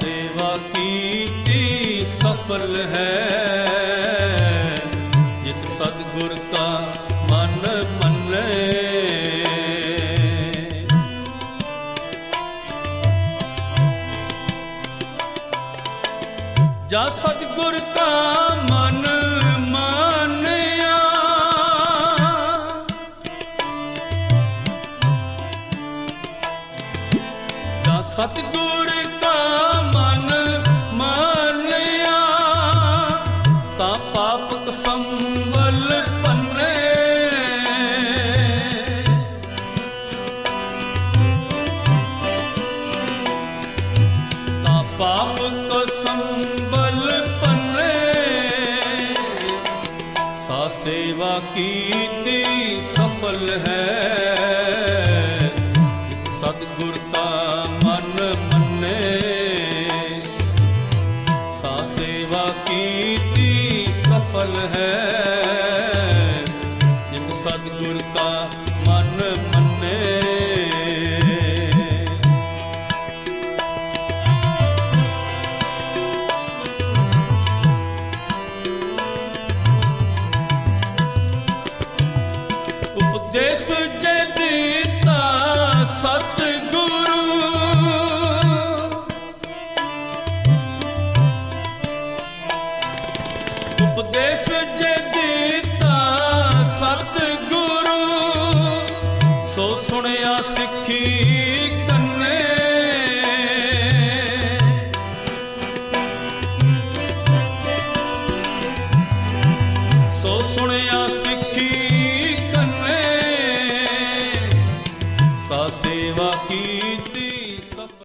ਸੇਵਾ ਕੀਤੀ, ਸਫਲ ਹੈ। ਜਿਤ ਸਤਿਗੁਰ ਕਾ ਮਨ ਮੰਨੇ। ਜਾ ਸਤਿਗੁਰ ਕਾ ਮਨ ਮਾਨਿਆ। ਜਾ ਸਤਿਗੁਰ ਮਨ ਮਾਨਿਆ, ਤਾਂ ਪਾਪਕ ਸੰਵਲ ਪੰਨੇ। ਤਾਂ ਪਾਪਕ ਸੰਬਲ ਪੰਨੇ। ਸਾ ਸੇਵਾ ਕੀਤੀ ਸਫਲ ਹੈ। ਸਤਿਗੁਰ ਕਾ ਮਨ ਮੰਨੇ। ਕੀਤੀ ਸਫਲ ਹੈ। ਉਪਦੇਸ਼ ਜੇ ਦਿੱਤਾ ਸਤਿਗੁਰੂ, ਸੋ ਸੁਣਿਆ ਸਿੱਖੀ ਕੰਨੇ। ਸੋ ਸੁਣਿਆ ਸਿੱਖੀ ਕੰਨੇ, ਸਾ ਸੇਵਾ ਕੀ